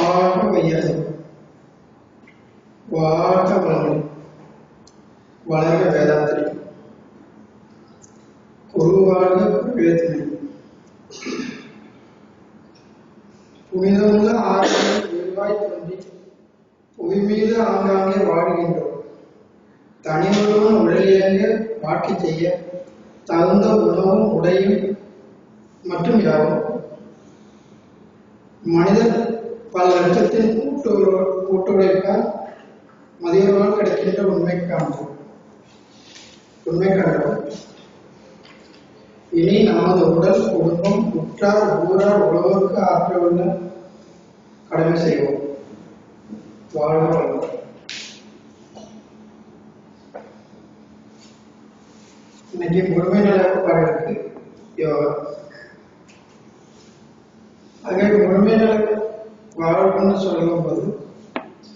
வாழ வையது வாழ்க வளமுடன் வளர்க வேதாத்திரி குரு வாழ்க வேதனை புனிதமுள்ள ஆறாம் வருவாய் தோன்றி புவி மீது ஆங்காங்கே வாழ்கின்றோம் தனிமொருவன் உடலியங்க வாக்கி செய்ய தகுந்த உணவும் உடையும் மற்றும் யாவும் மனிதன் பல லட்சத்தின் கூட்டு கூட்டு உழைப்பால் கிடைக்கின்ற உண்மை காண்போம் உண்மை கண்டோம் இனி நமது உடல் குடும்பம் உற்றார் ஊரார் உழவருக்கு ஆற்றவுள்ள கடமை செய்வோம். வாழ்க இன்னைக்கு முழுமை நல பாடலுக்கு யோகா ஆகவே முழுமை நல வாழ்வுன்னு சொல்லும் போது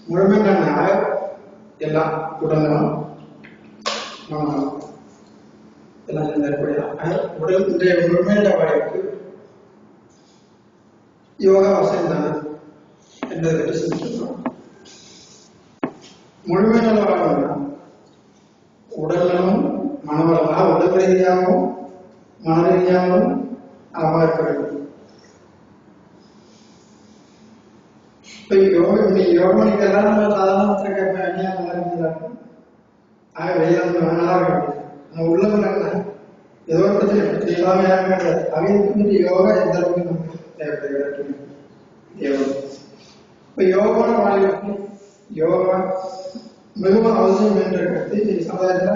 முழுமை நல எல்லாம் உடல்நலம் உடல் இன்றைய முழுமை நல வாழ்வுக்கு யோகா வசந்தான என்பதை பற்றி சிந்திக்கிறோம். வாழ்வுனா மனவளமா உடல் ரீதியாகவும் மன ரீதியாகவும் நலமாக இருக்க வேண்டும் இப்ப யோக இன்னைக்கு யோக மணிக்கெல்லாம் நம்ம சாதாரண கேட்பேன் அந்நியா நல்லா இருக்கிறாங்க ஆக வெளியே நல்லா நம்ம உள்ள ஏதோ ஒரு பிரச்சனை. எல்லாமே யாரும் கிடையாது அவங்களுக்கு வந்து யோகா எந்த அளவுக்கு நமக்கு தேவைப்படுகிறது தேவை இப்ப யோகான யோகா மிகவும் அவசியம் என்ற சமுதாயத்துல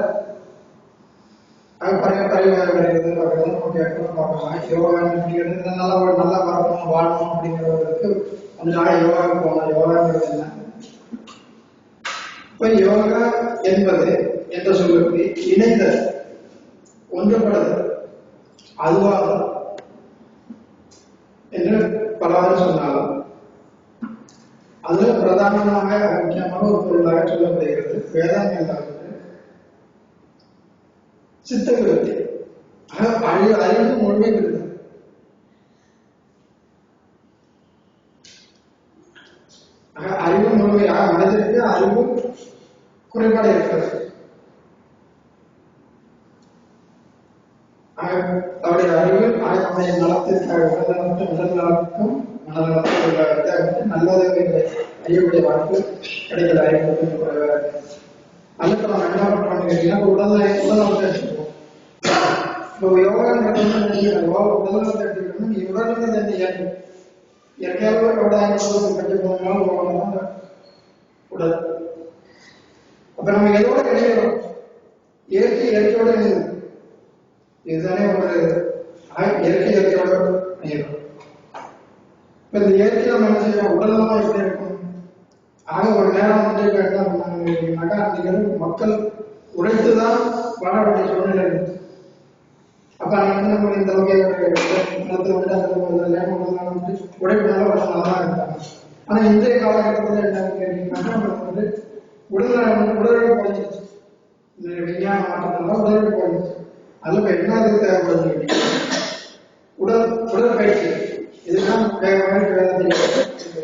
பழைய பரிவாரம் பார்க்கறது நம்ம பார்க்கலாம். யோகா அப்படிங்கிறது நல்லா ஒரு நல்லா பார்க்கணும் வாழணும் அப்படிங்கிறவங்களுக்கு கொஞ்ச யோகாவுக்கு போகலாம். யோகாங்கிறது என்ன? யோகா என்பது என்ற சொல்லுக்கு இணைந்த ஒன்றுபடுதல் அதுவாகும் என்று பலவாறு சொன்னாலும் அது பிரதானமாக முக்கியமான ஒரு பொருளாக சொல்லப்படுகிறது வேதாந்தம் சித்த விருத்தி அறிவு முழுமை விருது அறிவு முழுமையாக மனதிற்கு அறிவு குறைபாடு இருக்கிறது அவருடைய அறிவு அவருடைய நலத்திற்காக உடல் உடல் நலத்துக்கும் மனநலத்துக்கும் உள்ள வித்தியாசத்தை அறியக்கூடிய வாய்ப்பு கிடைக்கல அறிவு அதுக்கு நம்ம என்ன பண்றோம்னு இப்ப உடல் உடல் நலத்தை இப்போ யோகா உடல்நலத்தை எடுத்துக்கணும் நீ உடல்நலத்தை என்ன இயற்கையாகவே உடல் கட்டி போனாலும் போகணும் உடல். அப்ப நம்ம எதோட இயற்கை இயற்கையோட இதுதானே ஒரு இயற்கை இயற்கையோட இணைகிறோம் இப்ப இந்த இயற்கையில நம்ம என்ன செய்யறோம்? உடல்நலமா எப்படி இருக்கும்? ஆக ஒரு நேரம் வந்து இப்ப என்ன பண்ணாங்க கேட்டீங்கன்னாக்கா மக்கள் உழைத்துதான் வாழ வேண்டிய சூழ்நிலை அப்ப அன்னைக்கு வந்து நம்ம இந்த வகை நிலத்தை விட அந்த ஒரு வந்து உழைப்புனால ஒரு நல்லா இருந்தாங்க ஆனா இன்றைய காலகட்டத்தில் என்ன கேட்டீங்கன்னா நமக்கு வந்து உடல் உடல் குறைஞ்சிருச்சு விஞ்ஞான மாற்றத்தினால உடல் குறைஞ்சிருச்சு அதுல என்ன இது தேவைப்படுது? உடல் உடற்பயிற்சி. இதுதான் வேகமாக வேதத்தில் இந்த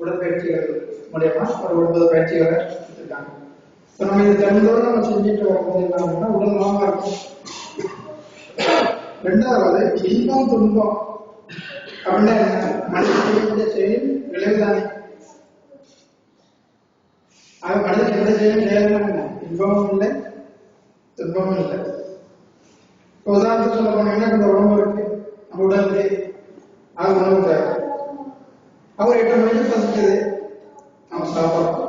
உடற்பயிற்சிகள் மூலியமா ஒரு ஒன்பது பயிற்சிகளை கொடுத்துருக்காங்க இப்போ நம்ம இது தினந்தோறும் நம்ம செஞ்சுட்டு வரும்போது என்ன ஆகும்னா உடல் நலமா இருக்கும். ரெண்டாவது இன்பம் துன்பம். அப்படின்னா என்ன? மனிதன் செய்யக்கூடிய செயல் விளைவுதானே அது மனிதன் எந்த செயலும் செய்யலாம் இன்பமும் இல்லை துன்பமும் இல்லை. இப்போ உதாரணத்துக்கு சொல்ல போனீங்கன்னா இந்த உடம்பு இருக்கு? நம்ம உடலுக்கு அது உணவு தேவை. அவர் எட்டு மணிக்கு பசிக்குது. நம்ம சாப்பிடணும்.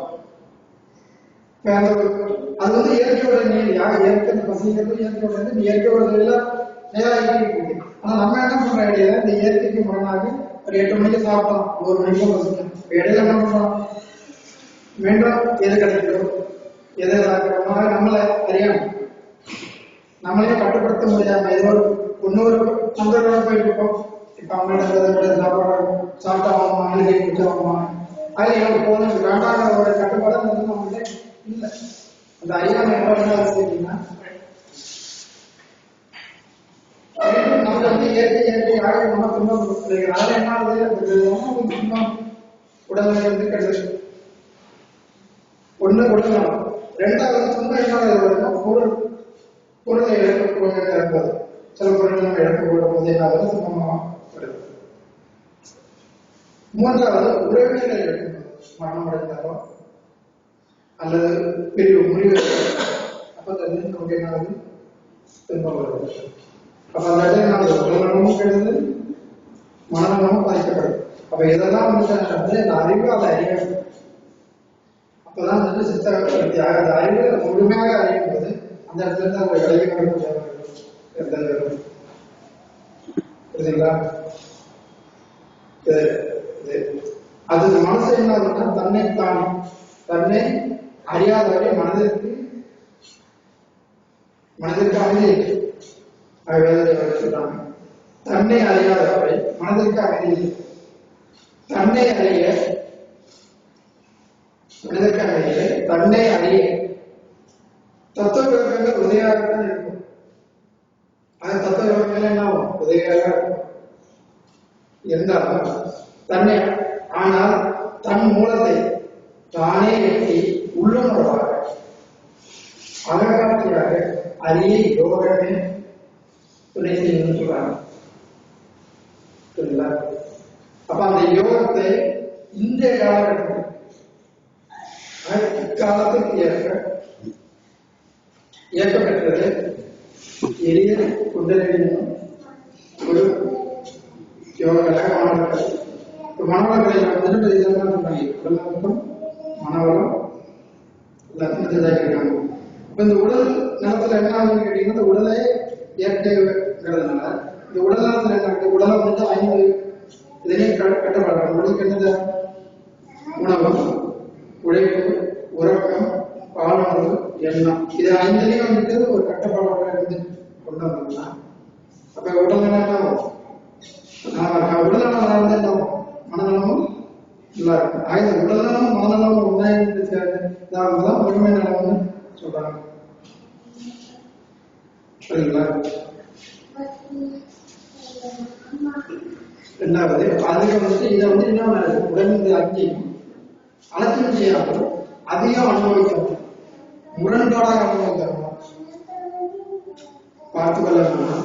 இப்ப அந்த அது வந்து இயற்கையோட நீர். யார் இயற்கை பசிக்கிறது இயற்கையோட நீர், இயற்கையோட எல்லாம் நேராகிட்டு இருக்கு ஆனா நம்ம என்ன பண்ற இடையில இந்த இயற்கைக்கு முரணாக ஒரு எட்டு மணிக்கு சாப்பிட்டோம் ஒரு மணிக்கு பசிக்கும். இடையில என்ன பண்றோம்? மீண்டும் எது கிடைக்கிறோம் எதை சாப்பிடுறோமோ அதை நம்மளை அறியாம நம்மளே கட்டுப்படுத்த முடியாம ஏதோ ஒரு இன்னொரு நண்பர்களோட போயிட்டு இருக்கோம். இப்ப அவங்களோட சாப்பாடு சாப்பிட்டா ஆகுமா அழுகை குடிச்சாகுமா அது எனக்கு போதும் வேண்டாங்கிற கட்டுப்பாடு வந்து நம்மளே இல்லை. அந்த அறியாமை எப்ப என்ன நமக்கு வந்து இயற்கை இயற்கை ஆகி நம்ம துன்பம் அதனால என்ன ஆகுது? துன்பம் உடல்நிலை வந்து கெடுது. ஒண்ணு உடல்நலம் ரெண்டாவது துன்பம் என்ன வருதுன்னா பொருள் பொருளை இழக்க போக இறப்பது சில பொருட்கள் நம்ம இழக்க போடும் போது என்ன ஆகுது மூன்றாவது உறவினரை இழக்கும் மரணம் அடைந்தாலோ அல்லது பெரிய முடிவு அப்ப தண்ணி நமக்கு என்ன திரும்ப வருது அப்ப அந்த இடத்துல என்ன உடல்நலமும் கெடுது மனநலமும் பாதிக்கப்படும். அப்ப இதெல்லாம் வந்து வந்து அந்த அறிவு அதை அறிய அப்பதான் வந்து சித்த அந்த அறிவு முழுமையாக அறியும் போது அந்த இடத்துல இருந்து அவங்க விலகி வர முடியாது. புரியுதுங்களா? அது மனசு என்ன ஆகுதுன்னா தன்னை தானே தன்னை அறியாதவரை மனதிற்கு மனதிற்கு அமைதி இல்லை. சொல்றாங்க. தன்னை அறியாதவரை மனதிற்கு அமைதி தன்னை அறிய மனதிற்கு அமைதி தன்னை அறிய தத்துவ விளக்கங்கள் உதவியாகத்தான் இருக்கும். அந்த தத்துவ விளக்கங்கள் என்ன ஆகும்? உதவியாக இருந்தாலும் தன்னை ஆனால் தன் மூலத்தை தானே எட்டி உள்ளுணர்வாக அககாட்சியாக அரிய யோகமே துணை செய்யணும்னு சொல்றாங்க. புரியுங்களா அப்ப அந்த யோகத்தை இந்த காலகட்டத்தில் அஹ், இக்காலத்துக்கு ஏற்ப இயக்கப்பட்டது எளிய குண்டலினும் ஒரு யோகக்கலை மாணவர்கள். இப்போ மாணவர்களை வந்துட்டு இதெல்லாம் சொன்னாங்க உடல்நலம் மனவளம் எல்லாத்தையும் இப்போ இந்த உடல் நலத்துல என்ன ஆகுதுன்னு கேட்டீங்கன்னா இந்த உடலே இயற்கைங்கிறதுனால இந்த உடல் நலத்துல என்ன உடலை வந்து ஐந்து இதையும் கட்டப்படுறாங்க உடலுக்கு என்னது? உணவு உழைப்பு உறக்கம் பாலுணர்வு எண்ணம் இது ஐந்துலையும் வந்துட்டு ஒரு கட்டுப்பாடோட இருந்து கொண்டு வந்தோம்னா அப்ப உடல் நலம் என்ன ஆகும்? உடல் நலம் வந்து என்ன மனநலமும் நல்லா இருக்கும். ஆக இந்த உடல் நலம் மனநலம் ஒன்றாயிரத்து சேர்ந்ததான் முழுமை நலம்னு சொல்றாங்க. சரிங்களா ரெண்டாவது அதுக்கு வந்து இதை வந்து என்ன உடல் இந்த அஞ்சையும் அலட்சியம் செய்யாமல் அதிகம் அனுபவிக்கணும் முரண்பாடாக அனுபவிக்கணும் பார்த்து கொள்ளணும்னா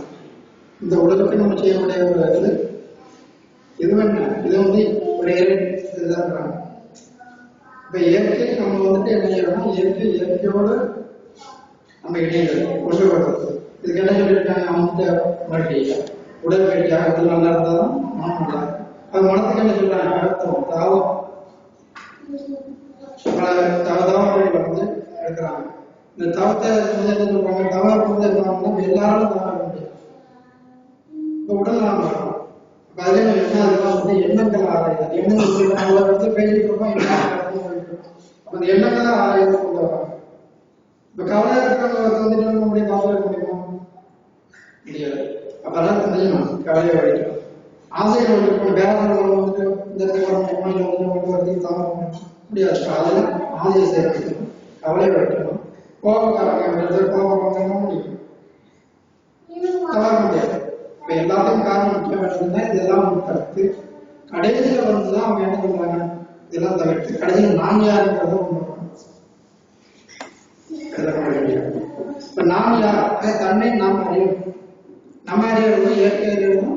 இந்த உலகத்தை நம்ம செய்யக்கூடிய ஒரு இது இது என்ன இது வந்து ஒரு இயற்கை இதுதான் இப்ப இயற்கை நம்ம வந்துட்டு என்ன செய்யறோம்னா இயற்கை இயற்கையோடு நம்ம இணைந்தது கொண்டு வர்றது இதுக்கு என்ன சொல்லியிருக்காங்க? அவங்க மறுபடியும் உடல் அது நல்லா நல்லா தான் மனம் நல்லா இருக்கும். அது மனத்துக்கு என்ன சொல்றாங்க? அர்த்தம் தாவம். பல தவதாவங்களை வந்து இருக்கிறாங்க. இந்த தவத்தை வந்து என்ன சொல்றாங்க தவறு வந்து என்ன ஆகும்னா எல்லாராலும் தவற உடல் நலம் இருக்கும் அப்ப என்ன அதெல்லாம் வந்து எண்ணங்கள் ஆராயுது. எண்ணங்கள் நம்ம வந்து பேசிட்டு இருக்கோம் என்ன நடக்குதுன்னு இருக்கோம். அப்ப அந்த எண்ணங்களை ஆராய்ந்து கொண்டு வராங்க. இப்ப கவலை இருக்கிறவங்க வந்து நம்ம முடியும்? கவலை இருக்க முடியுமா? முடியாது. அப்பதான் தெரியும் கவலையை வழிக்கும் ஆசையை வழிக்கும் வேற வந்துட்டு இந்த இடத்துல வரணும் முடியுமா? இல்லை வந்து வரதுக்கு தவற முடியாது. அதெல்லாம் ஆசையை சேர்க்கணும். கவலை கோபக்காரங்க வந்து கோபம் பண்ண முடியும் தவற முடியாது இப்ப எல்லாத்தையும் காரணம் முக்கியம் இதெல்லாம் அவங்க தவிர்த்து கடைசியில வந்துதான் அவங்க என்ன பண்றாங்க இதெல்லாம் தவிர்த்து கடைசியில் நான் யாருங்கிறத ஒண்ணு இப்ப நாம் யார் தன்னை நாம் அறியணும் நம்ம அறியணும் இயற்கை அறியணும்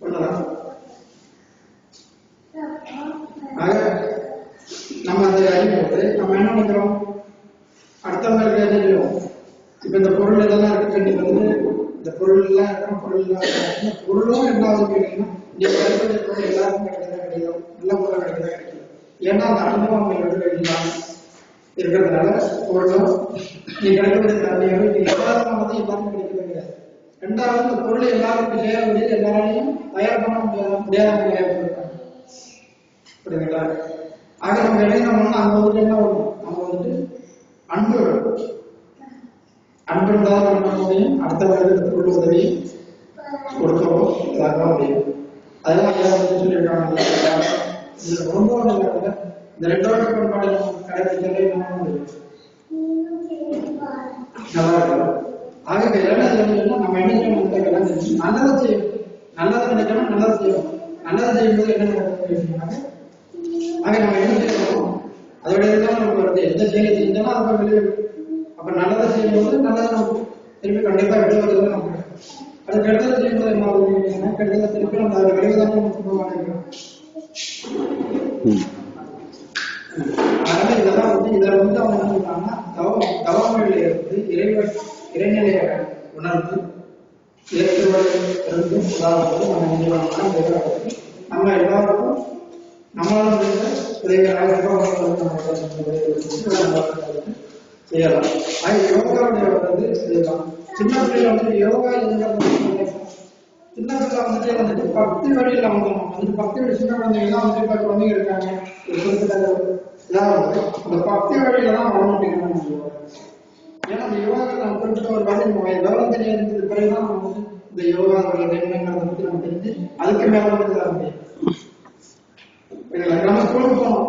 ஒண்ணுதான் ஆக நம்ம அதை அறியும்போது நம்ம என்ன பண்றோம் அடுத்தவங்களுக்கு என்ன செய்வோம் இப்ப இந்த பொருள் இதெல்லாம் இருக்கு நீங்க வந்து இந்த பொருள் எல்லாம் இருக்கிற பொருள் எல்லாம் பொருளும் என்ன ஆகுது கேட்டீங்கன்னா நீங்க கருத்து பொருள் எல்லாருக்கும் கிடைக்கிறதா கிடைக்கும் நல்ல பொருள் கிடைக்கிறதா கிடைக்கும். ஏன்னா அந்த அனுபவம் உங்களுக்கு இல்லாம இருக்கிறதுனால பொருளும் நீ கிடைக்கிறது தண்ணியும் இது எல்லாருக்கும் எல்லாருக்கும் கிடைக்கிறது கிடையாது. ரெண்டாவது இந்த பொருள் எல்லாருக்கும் சேர முடியாது எல்லாராலையும் தயார் பண்ண முடியாது முடியாத முடியாது புரியுதுங்களா? ஆக நம்ம இடையில பண்ணா அங்க வந்துட்டு என்ன வரும் நம்ம வந்துட்டு அன்பு வேணும். அன்பு அடுத்த நம்ம முடியும் அடுத்தவர்களுக்கு உதவி கொடுக்கவும் முடியும் அதெல்லாம் ஐயா வந்து சொல்லியிருக்காங்க. ரொம்ப இந்த ரெண்டோட பண்பாடு நம்ம கடைபிடிக்கவே என்ன முடியும் நல்லா இருக்கும் ஆக கல்யாணம் செய்யணும்னா நம்ம என்ன செய்யணும்? கல்யாணம் செய்யணும் நல்லதை செய்யணும். நல்லதை நினைக்கணும் நல்லதை செய்யணும். நல்லதை செய்யும்போது என்ன நடக்கும் ஆக நம்ம என்ன செய்யணும்? அதோட இதுதான் நமக்கு எந்த செயலை செஞ்சாலும் அதை வெளியே அப்ப நல்லதை செய்யும்போது நல்லதை நம்ம திருப்பி கண்டிப்பா விடுவதில்லை நம்ம அது கெடுதலை செய்யும்போது என்ன ஆகுதுன்னா கெடுதலை திருப்பி நம்ம அதை விளைவுதான் நமக்கு போவாங்க ம் அதனால இதெல்லாம் வந்து இதுல வந்து அவங்க என்ன சொல்றாங்கன்னா தவம் தவங்களில் இருந்து இறைவன் இறைநிலையை உணர்ந்து இயற்கையோடு இருந்து நம்ம நினைவாங்கன்னா நம்ம எல்லாருக்கும் நம்மளால முடிந்த உதவிகளாக இருப்பவர்களுக்கு நம்ம உதவி செய்யலாம். அது யோகாவுடைய வந்து செய்யலாம். சின்ன பிள்ளைகள் வந்து யோகா எங்கிறது சின்ன பிள்ளை வந்துட்டு வந்துட்டு பக்தி வழியில வந்து வந்துட்டு பக்தி வழி சின்ன குழந்தைங்க தான் வந்துட்டு இப்ப குழந்தைங்க இருக்காங்க. இதாக அந்த பக்தி வழியில தான் வர மாட்டேங்கிறாங்க ஏன்னா அந்த யோகாவில் நம்ம குறிப்பிட்ட ஒரு வழி நம்ம விவரம் தெரியாததுக்கு பிறகுதான் நம்ம வந்து இந்த யோகா என்னங்கிறத பத்தி நம்ம தெரிஞ்சு அதுக்கு மேல வந்து தான் நம்ம ஸ்கூலுக்கு போனோம்.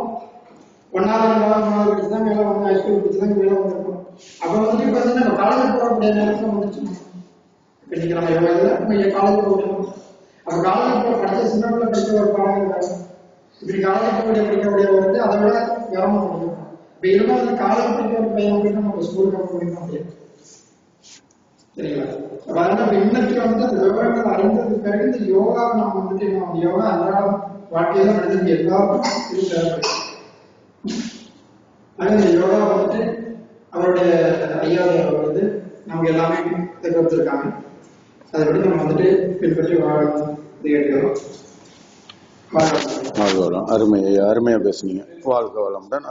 ஒன்னாவது ரெண்டாவது மூணாவது படிச்சு தான் மேல வந்து ஹைஸ்கூல் படிச்சு தான் மேல வந்திருக்கோம். அப்ப வந்துட்டு இப்ப வந்து நம்ம காலேஜ் போகக்கூடிய நேரத்துல வந்துச்சு இப்ப இன்னைக்கு நம்ம யோகா இல்லை நம்ம காலேஜ் போகணும் அப்ப காலேஜ் போக படிச்ச சின்ன பிள்ளை படிச்ச ஒரு பாடம் இருக்காது இப்படி காலேஜ் போகக்கூடிய படிக்கக்கூடிய வந்து அதை விட விவரமா முடியும் இப்ப இருந்தாலும் அந்த காலேஜ் படிக்கிற ஒரு பையன் அப்படின்னு நம்ம ஸ்கூலுக்கு போக முடியும் சரிங்களா? அதனால இன்னைக்கு வந்து அந்த விவரங்கள் அறிந்ததுக்காக இந்த யோகாவை நம்ம வந்துட்டு நம்ம யோகா அன்றாடம் வாழ்க்கையில மனிதனுக்கு எல்லாருக்கும் தேவைப்படுது. அதனால யோகா வந்துட்டு அவருடைய ஐயாவை அவர் வந்து நமக்கு எல்லாமே இதை கொடுத்துருக்காங்க. அதை விட நம்ம வந்துட்டு பின்பற்றி வாழணும் இது கேட்டுக்கிறோம் வாழ்க்கை வாழ்க வளம். அருமை அருமையா பேசுனீங்க. வாழ்க வளமுடன்